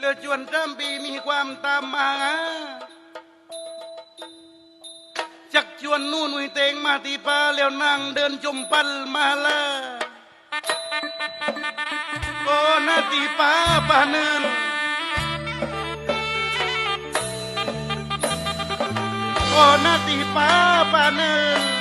เลือจวนเริ่มปีมีความตามมาจักชวนนู่นหุยเตงมาตีปลาแล้วนั่งเดินจมปัลมาละโอ้นาตีปลาปาเนินโอ้นาตีปลาปาเนิน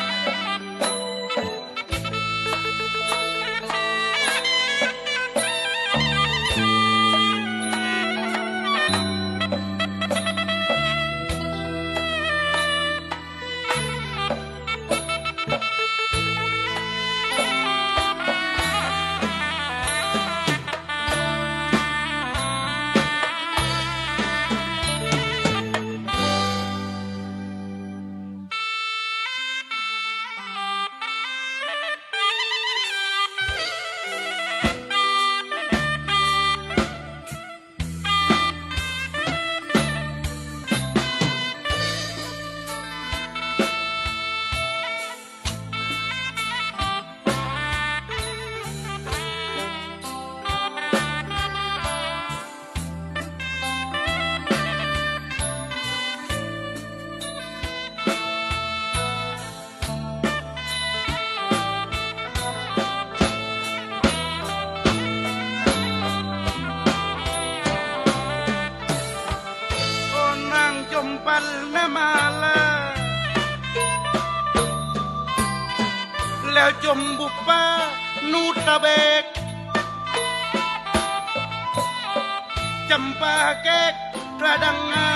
จำปาแกกกระดังงา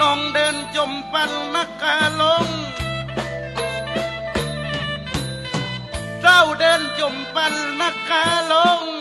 น้องเดินจมปันนักกาลงเจ้าเดินจมปันนักกาลง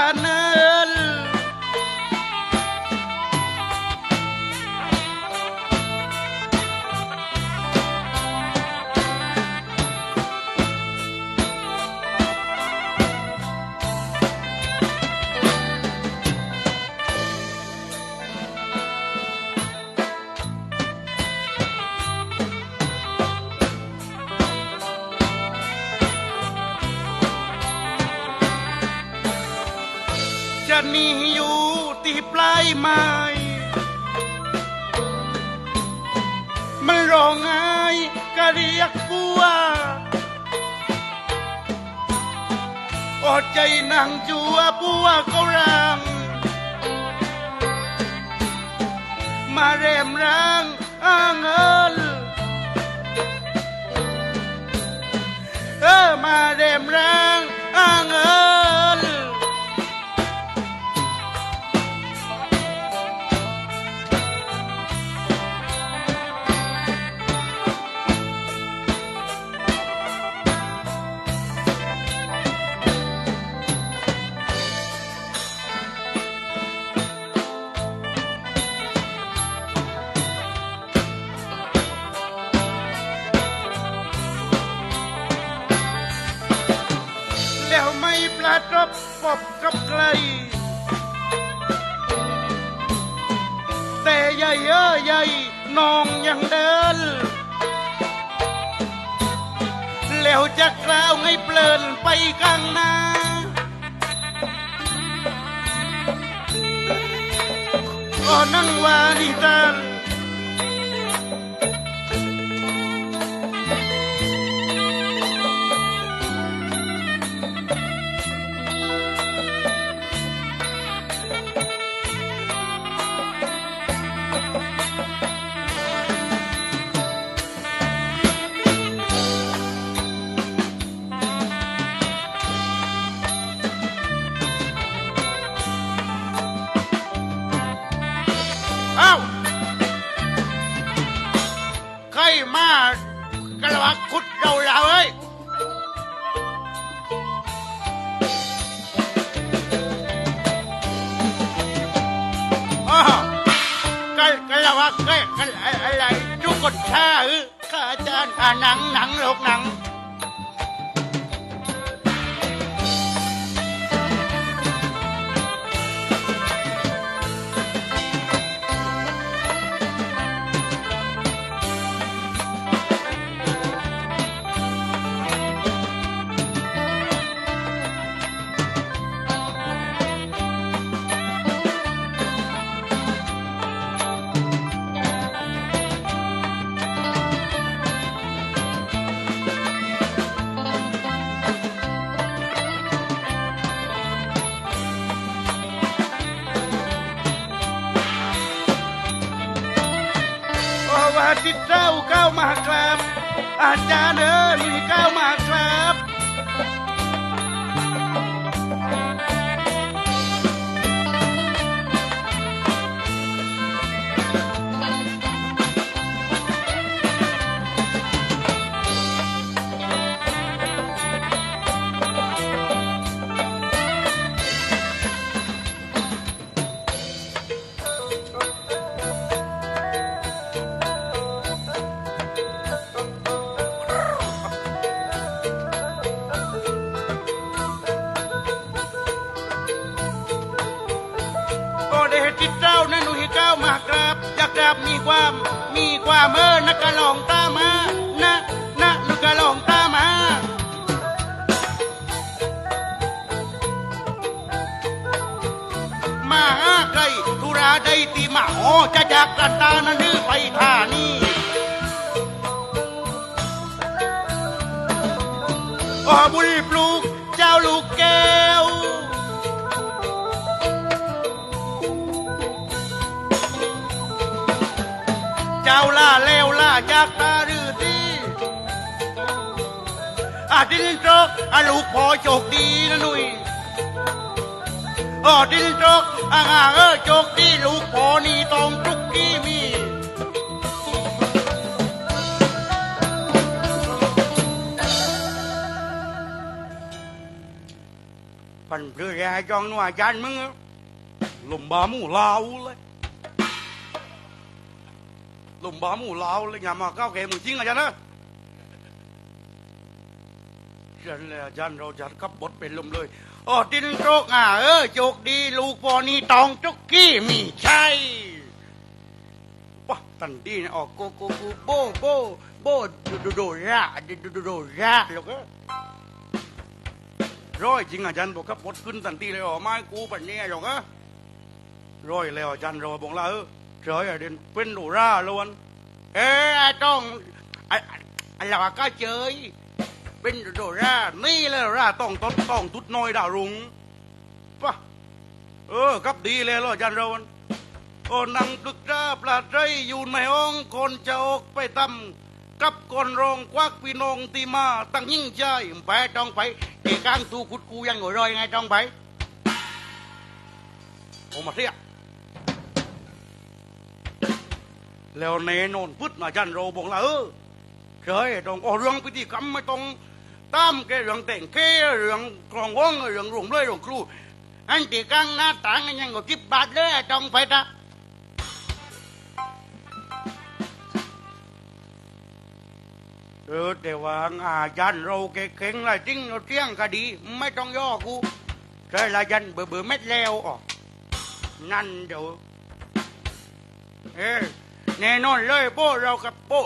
ป จะหนีอยู่ที่ปลายไม้มันร้องไห้ก็เรียกกูว่าอดใจนั่งจัวปัวเขารัง มาเรมร่างอ้างเอิลเออมาเรมร่างอ้าง แล้วจะกล่าวให้เปลินไปข้างหน้า ก็นั่งวานิตาโครับ อาจารย์เดินก้าวมาครับ กกราบมีความมีความเออนักกะลองตามานะนะนักกะลองตามามาหาใครธุระใดที่มาหอจะจากกันตานั้นหรือไปท่านี้โอ้บุญปลูกเจ้าลูกแก้ว เจ้าล่าเลวล่าจากตารือทีอาดินโจกอาลูกพอโชคดีนะหนุ่ยอาดินโจกอาหาเออโชคดีลูกพอนี่ต้องทุกกี้มี ปันเพื่อแกจองนัวจานมึงอะลมบาหมู่ลาวเลย ลมบ้าหมู่ลาวเลยอย่ามาก้าวแก่มึงจริงอาจารย์นะฉันเลยอาจารย์เราจะขับบทเป็นลมเลยอ๋อดินโจกอะเออโจกดี ลูกพอนี่ตองจุกกี้มีใช่ปะตันดีนะออกโกโกโกโบโบโบดูดูดูราดูดูดูดูราแล้วก็ร้อยจริงอาจารย์บอกขับบทขึ้นตันทีเลยอ๋อไม้กูปันนี้หรอกอะร้อยแล้วอาจารย์เราบอก เฉยเดินเป็นดูร่าล้วน เอ้ต้องอะไรวกก็เฉยเป็นดูร่านี่เลยร่าต้องต้องต้องทุดน้อยดาวรุงป่ะเออกับดีเลยล่ะจันเรวนโอ้นังตึกจ้าปลาใจอยู่ในห้องคนจะอกไปตั้มกับคนรองควักพี่น้องตีมาตั้งยิ่งใจแปต้องไปเอกางตูขุดกูยังหัวรอยไงต้องไปผมมาเรีย แล้วแน่นนพุทธอาจารย์เราบอกล้วเออเฉยต้องเอาเรื่องพิธีกรรมไม่ต้องตามแกเรื่องแต่งแค่เรื่องกรองว่องเรื่องรวมเลยเรื่องครูอันที่กลางหน้าต่างอันยังก็กิบบาทเลยต้องไปตะเออแต่ว่าอาจารย์เราเก่งๆเลยจริงเราเที่ยงก็ดี ไม่ต้องย่อกูใช่ละยันเบื่อเบื่อเม็ดแล้วออนั่นเดี๋ยวเออ แน่นอนเลยโป้เรากับโป้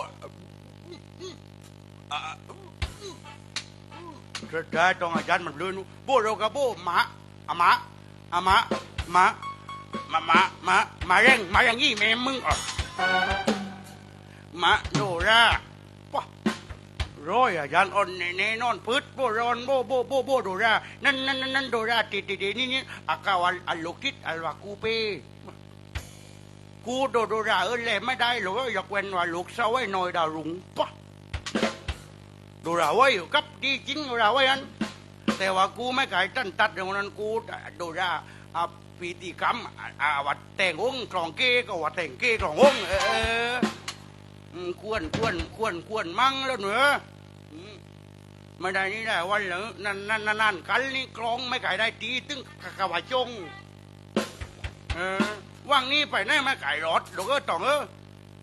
อ่าสุดท้ายต้องอาจารย์มันเลื่อนโป้เรากับโป้หมาอะหมาอะหมาหมาหมาหมาหมาหมาเร่งหมาอย่างงี้แม่มึงอะหมาโนราปะร้อยอาจารย์อ่อนแน่นอนพืชโป้รอนโบโบโบโบโดรานั่นนั่นนั่นโดราติดติดนี่นี่อากาวันอัลโลกิตอัลวากูเป กูโดดราเออแหลไม่ได้หรอกอยากเว้นว่าลูกสาวไว้น่อยดาวรุงปะโดราไว้กับดีจริงโดราไว้อันแต่ว่ากูไม่ขายตั้นตัดอย่างนั้นกูโดราอะพิธีกรรมอะวัดแต่งองค์กลองเก้ก็วัดแต่งเก้กลององค์เออควรควรควรควรมั่งแล้วเหนืออืมไม่ได้นี่ได้วันเหรอนั่นนั่นนั่นนั่นกันนี่กลองไม่ขายได้ตีตึ้งกะว่าจงเออ ว่างนี้ไปไหนมาไก่รถหรอกเออตองเออ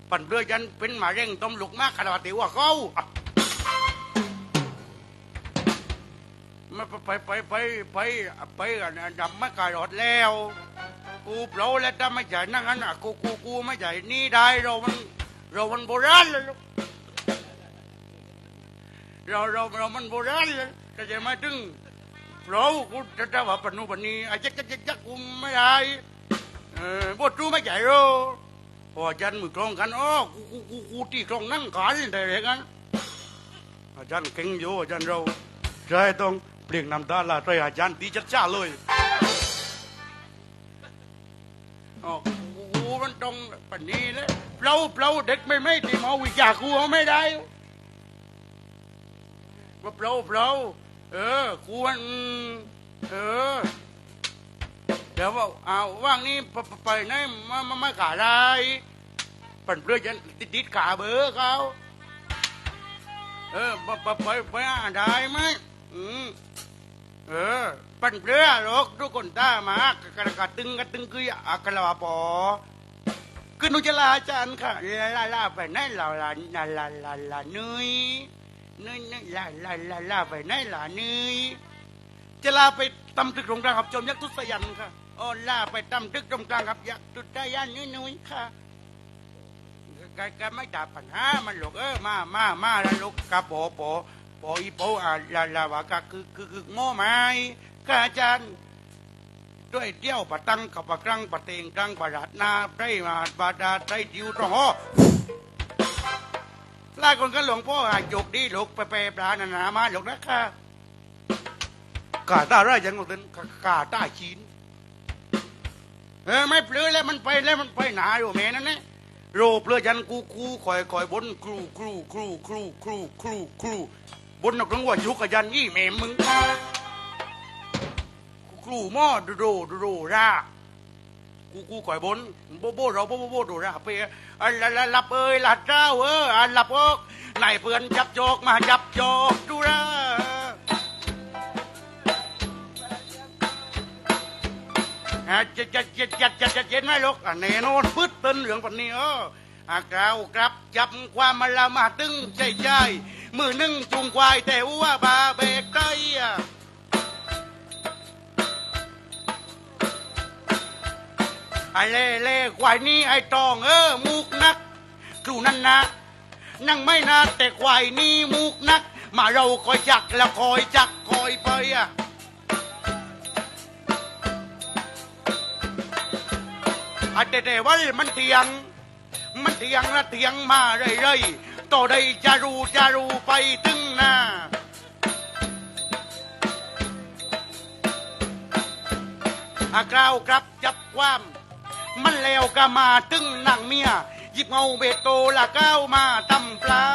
ปั่นเรือยันเป็นหมาเร่งต้มลูกมากขนาดที่ว่าเขามาไปไปไปไปไปกันดำไม่กายรอดแล้ว กูเปล่าแล้วถ้าไม่ใช่นั่งนั้นอะกูกูกูไม่ใช่นี่ได้เรามันเรามันโบราณแล้วลูกเราเราเรามันโบราณแล้วก็จะมาถึงเรากูจะจะว่าปนุปนีไอ้เจ๊กเจ๊กเจ๊กกูไม่ได้ ออบทรู้ไม่ใช่หรอพออาจารย์มือกลองกันอ๋อกูกูกูกูตีกลองนั่งกันแต่เด็กกันอาจารย์เก่งอยู่อาจารย์เราใช่ต้องเปลี่ยนน้ำตาละใจอาจารย์ตีจัดจ้าเลยอ๋อกูมันตรงปนนี้เลยเปล่าเปล่าเด็กไม่ไม่ตีหมอวิจากูเอาไม่ได้ว่าเปล่าเปล่าเออกูมันเออ เดี๋ยวว่าเอาว่างนี้ไปไหนมามามาขาได้ปั่นเพื่อจะติดติดขาเบอร์เขาเออไปไปไปได้ไหมอืมเออปั่นเรือหรอกทุกคนตามากระกระตึงกระตึงคืออากระวาปอคือนุจะลาจารย์ค่ะลาลาลาไปไหนลาลาลาลาลาลาเนยเนยเนยลาลาลาลาไปไหนลาเนยจะลาไปตำตึกตรงกลางกับจมยักษ์ทุสยันค่ะ อ๋อล่าไปตำตึกตรงกลางกับอยักษ์ทุสยันนี่นุ้ยค่ะแกแกไม่ด่าปัญหามันหรอกเออมามามาแล้วลูกกะปอปอปออีโปอะลาลาวากะคือคือคือโง่ไหมข้าอาจารย์ด้วยเดี่ยวปะตังกับปะกรังปะเตงกรังปะรัดนาได้มาบาดาได้ดิวตรงหอลาคนก็หลวงพ่ออะจกดีหลกไปไปปลานานามาหลกนะค่ะกาตาไรยังหลกเดินกาตาชีน เออไม่เปลือยแล้วมันไปแล้วมันไปหนาอยู่แม่นั่นแหละโรเปลือยยันกูกูคอยคอยบนครูครูครูครูครูครูครูบนนักร้องว่ายุกยันยี่แม่มึงครูหม้อดูโรดูโรรากูกูคอยบนโบโบเราโบโบโบดูราเปยอันละละลับเอ้ยลัดเจ้าเอออันลับออกนายเพื่อนจับโจกมาจับโจกดูรา อะจะจะจะจะจะจะเจ็นไหมลูกอะแน่นอนพืดเป็นเหลืองปันนี้เอออากาวกลับจับความมาละมาตึงใจใจมือหนึ่งจุงควายแต่ว่าบาเบกไตอะไอเล่เล่ควายนี่ไอตองเออมุกนักครูนั่นนะนั่งไม่นาแต่ควายนี่มุกนัก มาเราคอยจักแล้วคอยจักคอยไปอะ อาจจะได้ว่ามันเถียง มันเถียงนะเถียงมาเรื่อยๆต่อได้จะรู้จะรู้ไปถึงหน้าอากล่าวครับจับความ มันแล้วก็มาตึงนางเมียหยิบเอาเบโตละก้าวมาตำปลา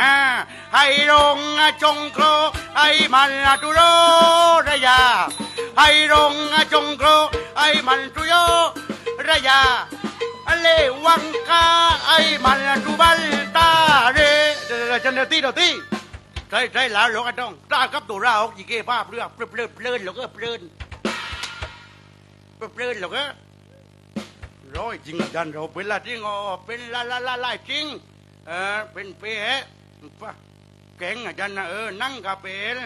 อ่า ให้ลงจงโครไอ้มันตุโรระยาให้ลงจงโครไอ้มันตุโยระยาเลวังกาไอ้มันตุบัลตาเรเดี๋ยวๆจันเดยวตีเดตีใช่ใช่แล้วหลวงอ้ต้องตากับตัวเราออกยี่เก้ภาพเรื่องเพลินเพลินเพลินหรอกเออเพลินเพลินเพลินหรอกเออร้อยจริงอาจารย์เราเป็นละจริงอ๋อเป็นละละละละจริงเออเป็นเป๊ะปะ เก่งอาจารย์นะเออนั่งกับเป็น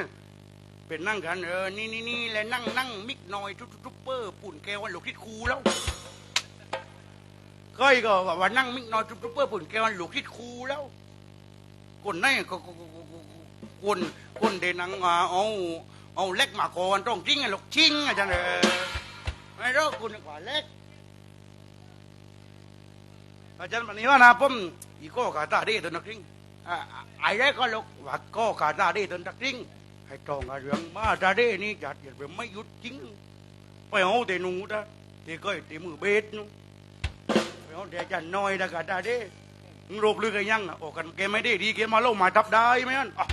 เป็นนั่งกันเออนี่นี่นี่และนั่งนั่งมิกนอยทุบทุบเปอร์ปุ่นแกวันหลกที่ครูแล้วเคยก็ว่านั่งมิกนอยทุบทุบเปอร์ปุ่นแกวันหลกที่ครูแล้วคนไหนก็ก็ก็ก็ก็คนคนเดนังมาเอาเอาเล็กมาก่อนต้องจริงไงหลกจริงอาจารย์เออไม่รู้คุณกว่าเล็กอาจารย์วันนี้ว่านะผมอีโก้กาตาดีตัวนักจริงอ่า ไอ้ไรก็ลกว่าก้กาตาดีตัวนักริ้งให้ตองกับเรื่องมาตาดีนี่จัดอย่าไปไม่หยุดจริงไปเอาแต่หนูนะที่ก็ตีมือเบ็ดนูไปเอาแต่อาจารย์น้อยนะกาตาดีมึงรบลือกันยังอะโอ้กันแกไม่ได้ดีแกมมาเล่ามาทับได้ไหมอันอะ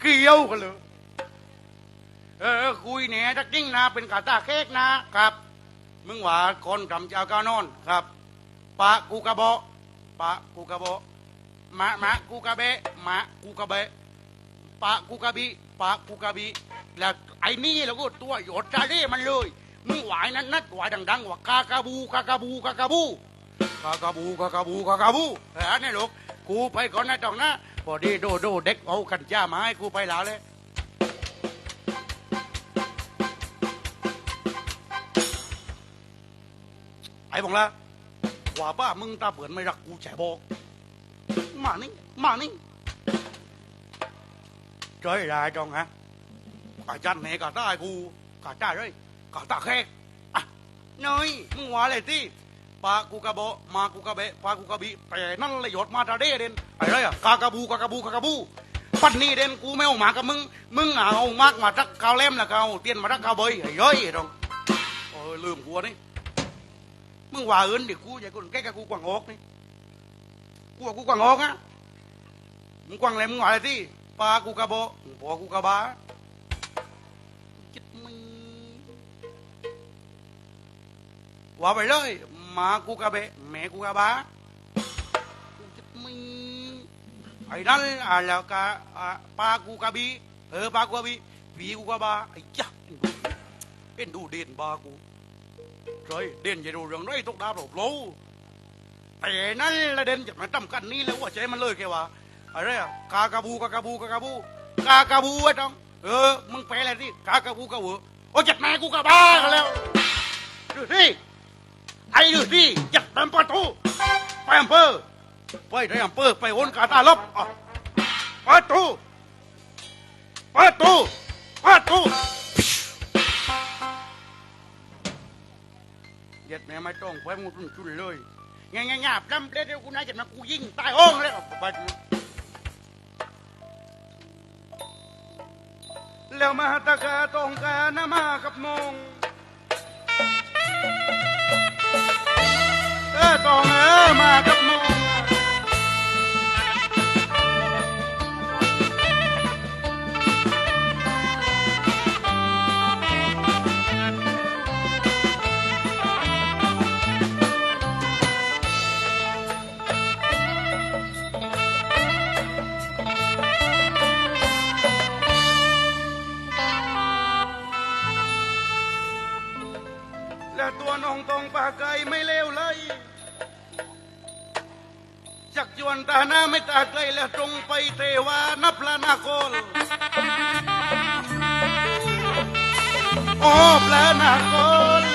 เกี่ยวกันเลยเออคุยเนี่ยทักจริงนะเป็นกาตาเค้กนะครับมึงว่าคนทำเจ้าก้านอนครับปะกูกระโบะปะกูกระโบะ มะมะกูกระเบะมะกูกระเบะปะกูกระบิปะกูกระบิแล้วไอ้นี่แล้วก็ตัวหยดจาเร่มันเลยมึงหวายนั้นนัดหวายดังๆว่ากากาบูกากาบูกากาบูกากาบูกากาบูกากาบูเออนี่ลูกกูไปก่อนนะต้องนะพอดีโดโดเด็กเอากันจ้ามาให้กูไปแล้วเลยไอ้บอกละว่าป้ามึงตาเปิดไม่รักกูแฉบอก มานี่มานี่ trời lại trong hả cả chân này cả ta กู cả ta đấy cả ta khe à nơi มึงว่าอะไรที่ปากูกระโบมากูกระเบะปากูกระบีแต่นั่นเลยหยดมาตาเด้เด่นไอ้ไรอะกากระบูกากระบูกากระบูปันนี่เด่นกูไม่เอาหมากับมึงมึงเอามากมาทักกาวเล่มละกาวเตียนมาทักกาวเบยไอ้ย้อยไอ้ตรงโอ้ยลืมกูนี่มึงว่าเอินเดิกูอย่ากูแก้กับกูกวางอกนี่ กูว่ากูกวางออกอะมึงกวางอะไรมึงว่าอะไรที่ปลากูกระโบปอกูกระบาจิตมึงว่าไปเลยมากูกระเบะแม่กูกระบาจิตมึงไอ้นั่นอะแล้วก็อะปลากูกระบีเออปลากูกระบีผีกูกระบาไอ้จ้าเอ็นดูเด่นบากู rồi điền về đồ rừng đấy tốt đáp rồi lố แต่นั่นละเด่นจะมาตั้มกันนี่แล้วว่าใจมันเลยแกว่าอะไรอะกากาบูกากาบูกากาบูกากาบูไอ้ต้องเออมึงไปอะไรที่กากาบูกาเวอโอ้จัดแม่กูกะบ้ากันแล้วดูสิไอ้ดูสิจัดเต็มประตูไปอำเภอไปในอำเภอไปวนกาตาลบอะประตูประตูประตูเด็ดแม่ไม่ต้องไปมึงจุนจุนเลย ง่ายง่ายง่ายปล้ำเดี๋ยวกูนายจะมากูยิงตายห้องแล้วไปแล้วมาตะกาตองกานะมากับมงเออตองเออมากับมง แล้วตัวน้องตองปากไกไม่เลวเลยจักจวนตาหน้าไม่ตาไกลและตรงไปเทวานับลานาโกลโอ้ปลานาโกล